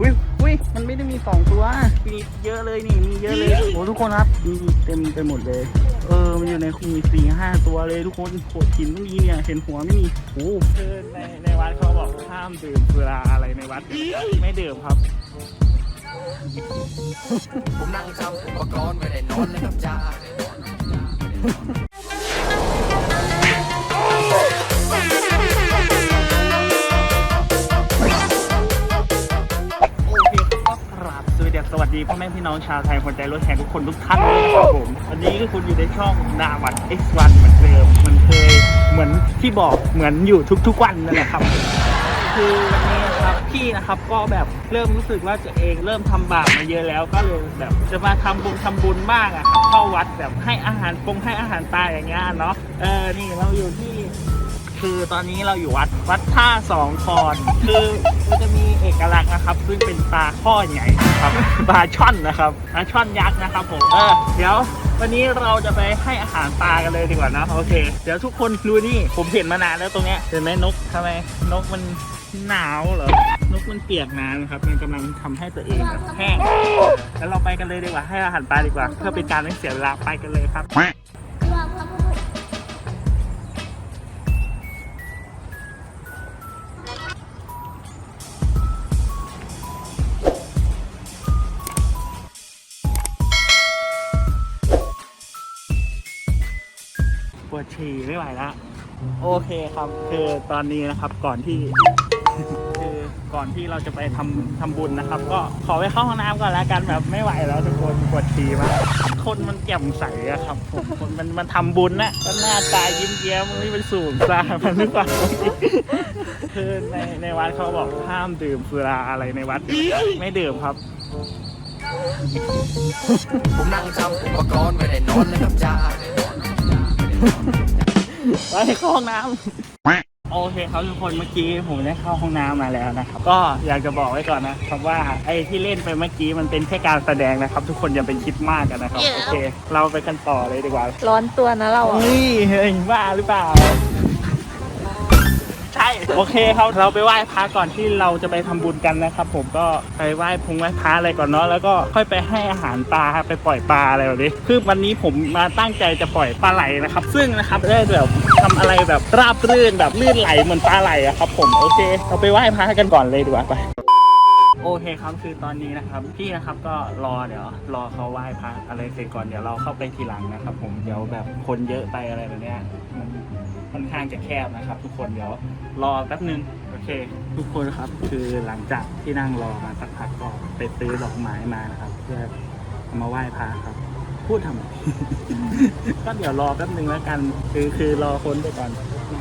อุ้ยอุ้ยมันไม่ได้มีสองตัว มีเยอะเลยนี่ มีเยอะเลยโอ้ทุกคนครับมีเต็มไปหมดเลย เออ มันอยู่ในมีสี่ห้าตัวเลยทุกคนโขดหินไม่มีเนี่ย เห็นหัวไม่มีโอ้คือในในวัดเขาบอกห้ามดื่มสุราอะไรในวัด ไม่ดื่มครับ ผมนั่งทำอุปกรณ์ไม่ได้นอนเลยครับจ้า สดีพ่อแม่พี่น้องชาวไทยคนใจรถแห่ทุกคนทุกท่านเลยนครับผมวันนี้ก็คุณอยู่ในช่องนาวัด X1 เหมือนเดิมเหมันเคยเหมือนที่บอกเหมือนอยู่ทุกๆวันนั่นแหละครับ คือวันนี้นะครับพี่นะครับก็แบบเริ่มรู้สึกว่าตัวเองเริ่มทำบาปมาเยอะแล้วก็เลยแบบจะมาทำบุญทำบุญบ้างอะครับเข้าวัดแบบให้อาหารปงให้อาหารตายอย่างเงี้ยเนาะเออนี่เราอยู่ที่ คือตอนนี้เราอยู่วัดวัดท่าสองคอน คือมันจะมีเอกลักษณ์นะครับ ซึ่งเป็นปลาข้อใหญ่นะครับปลาช่อนนะครับปลาช่อนยักษ์นะครับผมเออเดี๋ยววันนี้เราจะไปให้อาหารปลากันเลยดีกว่านะโอเค เดี๋ยวทุกคนดูนี่ผมเห็นมานานแล้วตรงเนี้ยเห็นไหมนกทำไมนกมันหนาวเหรอนกมันเปียกน้ำนะครับ มันกำลังทำให้ตัวเองแบบแห้งแล้วเราไปกันเลยดีกว่าให้อาหารปลาดีกว่า เพื่อเป็นการไม่เสียเวลาไปกันเลยครับ ไม่ไหวแล้วโอเคครับคือตอนนี้นะครับก่อนที่ คือก่อนที่เราจะไปทำทำบุญนะครับ ก็ขอไปเข้าห้องน้ำก่อนแล้วกันแบบไม่ไหวแล้วทุกคนปวดฉี่มากคนมันแจ่มใสอะครับผมคนมันมันทำบุญนะก็หน้าตายิ้มแย้มมันไม่เป็นสูงตามันหรือเปล่าคือในในวัดเขาบอกห้ามดื่มสุราอะไรในวัด ไม่ดื่มครับ ผมนั่งทำอุปกรณ์ไม่ได้นอนเลยครับจ้า ไปเข้าห้องน้ำโอเคครับทุกคนเมื่อกี้ผมได้เข้าห้องน้ำมาแล้วนะครับ ก็อยากจะบอกไว้ก่อนนะครับว่าไอ้ที่เล่นไปเมื่อกี้มันเป็นแค่การแสดงนะครับ ทุกคนอย่าไปคิดมากกันนะครับโอเค เราไปกันต่อเลยดีกว่า ร้อนตัวนะเราอะเฮ้ยเฮ้ยบ้าหรือเปล่า ใช่ โอเคครับ เราไปไหว้พระก่อนที่เราจะไปทำบุญกันนะครับ ผมก็ไปไหว้พงไหว้พระอะไรก่อนเนาะแล้วก็ค่อยไปให้อาหารปลาครับไปปล่อยปลาอะไรแบบนี้ คือวันนี้ผมมาตั้งใจจะปล่อยปลาไหลนะครับ ซึ่งนะครับได้แบบทำอะไรแบบราบรื่นแบบลื่นไหลเหมือนปลาไหลอะครับผมโอเค เราไปไหว้พระกันก่อนเลยดีกว่าไป โอเคครับคือตอนนี้นะครับพี่นะครับก็รอเดี๋ยวรอเขาไหว้พระอะไรเสร็จก่อนเดี๋ยวเราเข้าไปทีหลังนะครับ ผมเดี๋ยวแบบคนเยอะไปอะไรแบบเนี้ยมัน ค่อนข้างจะแคบนะครับ ทุกคนเดี๋ยวรอแป๊บนึงโอเค ทุกคนครับคือหลังจากที่นั่งรอมาสักพักก็ไปซื้อดอกไม้มานะครับ เพื่อเอามาไหว้พระครับ พูดทำไม ก็เดี๋ยวรอแป๊บนึงแล้วกัน คือคือรอคนไปก่อนคน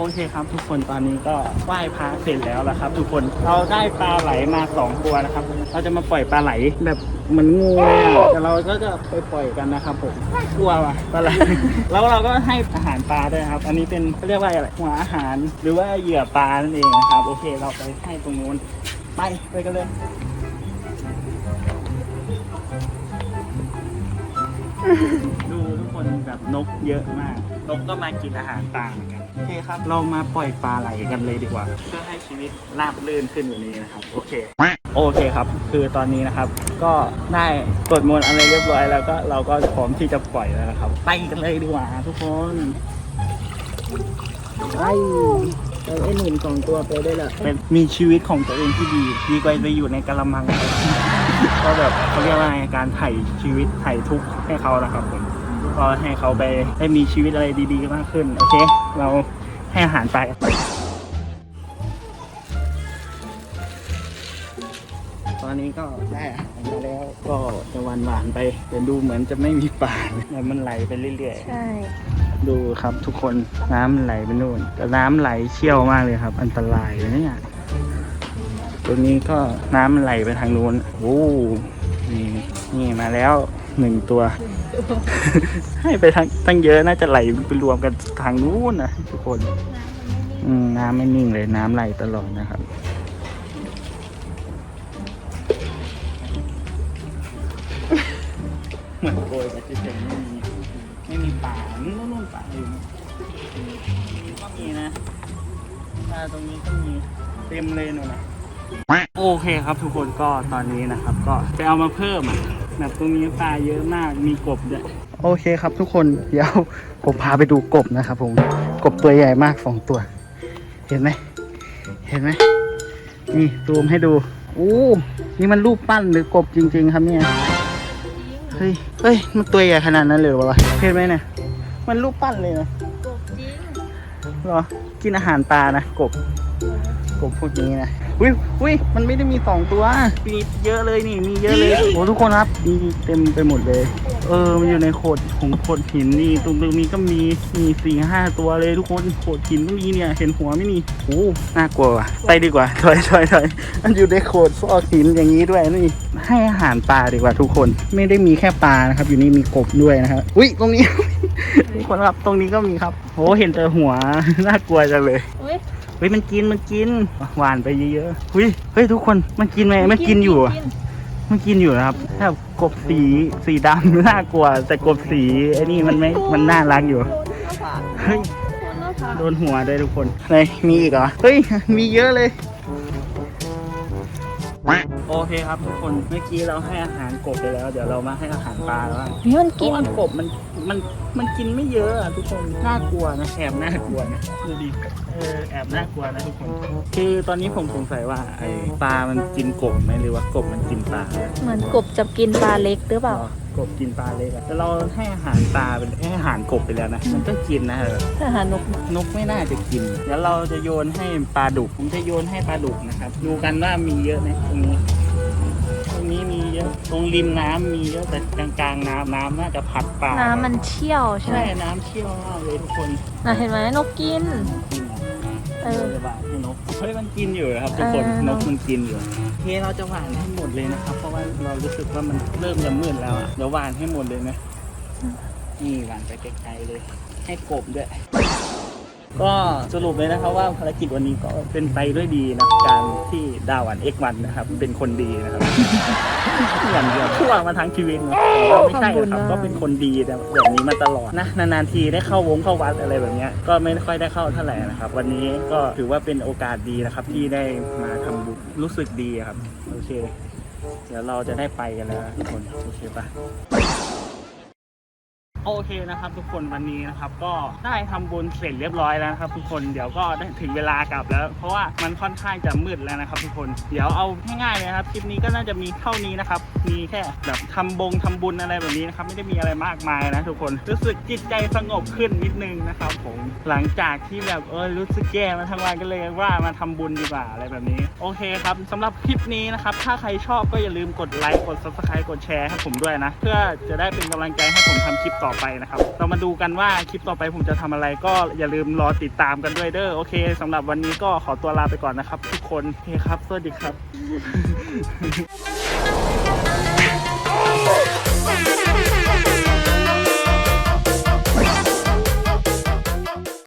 โอเคครับทุกคนตอนนี้ก็ไหว้พระเสร็จแล้วละครับ ทุกคนเราได้ปลาไหลมาสองตัวนะครับ เราจะมาปล่อยปลาไหลแบบเหมือนงูแต่เราก็จะไปปล่อยกันนะครับผมกลัวว่ะปลาไหลแล้วเราก็ให้อาหารปลาด้วยครับ อันนี้เป็นเรียกว่าอะไรหัวอาหารหรือว่าเหยื่อปลานั่นเองนะครับ โอเคเราไปให้ตรงนู้นไปไปกันเลยดูทุกคนแบบนกเยอะมาก นกก็มากินอาหารปลาเหมือนกันโอเคครับ เรามาปล่อยปลาไหลกันเลยดีกว่า เพื่อให้ชีวิตราบรื่นขึ้นกว่านี้นะครับ โอเค โอเคครับ คือตอนนี้นะครับ ก็ได้ตรวจมนต์อะไรเรียบร้อยแล้วก็เราก็พร้อมที่จะปล่อยแล้วนะครับ ไปกันเลยดีกว่าทุกคนไปไอ้หนุ่มสองตัวไปได้ละเป็นมีชีวิตของตัวเองที่ดีดีกว่าไปอยู่ในกะละมัง ก็แบบเขาเรียกว่าไงการไถ่ชีวิตไถ่ทุกข์ให้เขานะครับผม ก็ให้เขาไปได้มีชีวิตอะไรดีๆมากขึ้น โอเค เราให้อาหารไปตอนนี้ก็ได้อาหารมาแล้วก็จะหวานหวานๆไปแต่ดูเหมือนจะไม่มีปลาแต่มันไหลไปเรื่อยใช่ๆดูครับทุกคนน้ำไหลไปนู่นแต่น้ำไหลเชี่ยวมากเลยครับ อันตรายเลยเนี่ยตรงนี้ก็น้ำมันไหลไปทางนู้นโอ้นี่นี่มาแล้ว หนึ่งตัว ให้ไปทางตั้งเยอะน่าจะไหลไปรวมกันทางนู้นนะทุกคนอืมน้ำไม่นิ่งเลยน้ำไหลตลอดนะครับเหมือนโกยไปเฉยๆไม่มีไม่มีป่านู่นนู่นป่าอยู่นู่นก็มีนะป่าตรงนี้ก็มีเต็มเลยนู่นนะโอเคครับทุกคนก็ตอนนี้นะครับ ก็ไปเอามาเพิ่มอะ แบบตรงนี้ปลาเยอะมากมีกบด้วยโอเคครับทุกคนเดี๋ยวผมพาไปดูกบนะครับผมกบตัวใหญ่มากสองตัว เห็นไหมเห็นไหมนี่ซูมให้ดูอู้นี่มันรูปปั้นหรือกบจริง ๆ ครับเนี่ยเฮ้ยเฮ้ยมันตัวใหญ่ขนาดนั้นเลยเหรอวะเห็นไหมเนี่ยมันรูปปั้นเลยนะกบจริงเหรอกินอาหารปลานะกบ กบพวกนี้นะอุ้ยอุ้ยมันไม่ได้มีสองตัว มีเยอะเลยนี่ มีเยอะเลยโอ้ทุกคนครับ มีเต็มไปหมดเลย เออ มันอยู่ในโขดของโขดหินนี่ ตรงตรงนี้ก็มี มีสี่ห้าตัวเลยทุกคน โขดหินก็มีเนี่ย เห็นหัวไหม่นี่โอ้น่ากลัวว่ะ ไปดีกว่า ถอยถอยถอยมันอยู่ในโขดซอกหินอย่างนี้ด้วยนี่ ให้อาหารปลาดีกว่าทุกคน ไม่ได้มีแค่ปลานะครับ อยู่นี่มีกบด้วยนะครับ อุ้ย ตรงนี้ทุกคนครับ ตรงนี้ก็มีครับโหเห็นแต่หัว น่ากลัวจังเลยอุ้ย เฮ้ยมันกินมันกินหวานไปเยอะๆเฮ้ยเฮ้ยทุกคนมันกินไหมมันกินอยู่อะมันกินอยู่นะครับ ถ้ากบสีสีดำน่ากลัว แต่กบสีไอ้นี่มันไม่มันน่ารักอยู่เฮ้ยคนหน้าผากโดนหัวด้วยทุกคนไหนมีอีกเหรอเฮ้ยมีเยอะเลยโอเคครับทุกคนเมื่อกี้เราให้อาหารกบไปแล้ว เดี๋ยวเรามาให้อาหารปลาแล้วบ้างนี่มันกิกินนกบมัน มันมันกินไม่เยอะอะทุกคนน่ากลัวนะแอบน่ากลัวนะดูดิเออแอบน่ากลัวนะทุกคน คือตอนนี้ผมสงสัยว่าไอ้ปลามันกินกบไหมหรือว่ากบมันกินปลาเหมือนกบจะกินปลาเล็กหรือเปล่า กบกินปลาเล็กอะแต่เราให้อาหารปลาเป็นให้อาหารกบไปแล้วนะมันก็กินนะเออถ้าหานกนกไม่น่าจะกินเดี๋ยวเราจะโยนให้ปลาดุกผมจะโยนให้ปลาดุกนะครับ ดูกันว่ามีเยอะไหมตรงนี้ตรงนี้มีเยอะตรงริมน้ำมีเยอะแต่กลางกลางๆน้ำน้ำน่าจะพัดปลาน้ำมันเชี่ยวใช่ไหมใช่น้ำเชี่ยวมากเลยทุกคนน่ะเห็นไหมนกกิน กินอะเออ จะหวานให้นกเฮ้ยมันกินอยู่นะครับทุกคนเออนกมันกินอยู่โอเคเราจะหวานให้หมดเลยนะครับ เพราะว่าเรารู้สึกว่ามันเริ่มจะมืดแล้วอะเดี๋ยวหวานให้หมดเลยนะนี่หวานไปไกลๆเลย ให้กบด้วย ก็สรุปเลยนะครับว่าภารกิจวันนี้ก็เป็นไปด้วยดีนะการที่ดาวันเอ็กวันนะครับ เป็นคนดีนะครับอย่างเดียวทั่วมาทั้งชีวิตนะแต่ว่าไม่ใช่ครับก็เป็นคนดีแบบนี้มาตลอดนะนานๆทีได้เข้าวงเข้าวัดอะไรแบบเนี้ยก็ไม่ค่อยได้เข้าเท่าไหร่นะครับ วันนี้ก็ถือว่าเป็นโอกาสดีนะครับ ที่ได้มาทำบุญรู้สึกดีครับ โอเค เดี๋ยวเราจะได้ไปกันแล้วนะทุกคนโอเคปะ โอเคนะครับทุกคนวันนี้นะครับก็ได้ทำบุญเสร็จเรียบร้อยแล้วนะครับทุกคนเดี๋ยวก็ได้ถึงเวลากลับแล้ว เพราะว่ามันค่อนข้างจะมืดแล้วนะครับ ทุกคนเดี๋ยวเอาง่ายๆเลยครับคลิปนี้ก็น่าจะมีเท่านี้นะครับมีแค่แบบทำบงทำบุญอะไรแบบนี้นะครับไม่ได้มีอะไรมากมายนะทุกคนรู้สึกจิตใจสงบขึ้นนิดนึงนะครับผมหลังจากที่แบบเออรู้สึกแย่มาทั้งวันก็เลยว่ามาทำบุญดีกว่าอะไรแบบนี้โอเคครับสำหรับคลิปนี้นะครับถ้าใครชอบก็อย่าลืมกดไลค์กด subscribe กดแชร์ให้ผมด้วยนะ เพื่อจะได้เป็นกำลังใจให้ผมทำคลิปต่อไปนะครับ เรามาดูกันว่าคลิปต่อไปผมจะทำอะไร ก็อย่าลืมรอติดตามกันด้วยเด้อโอเคสำหรับวันนี้ก็ขอตัวลาไปก่อนนะครับ ทุกคนเฮ้ครับ สวัสดีครับ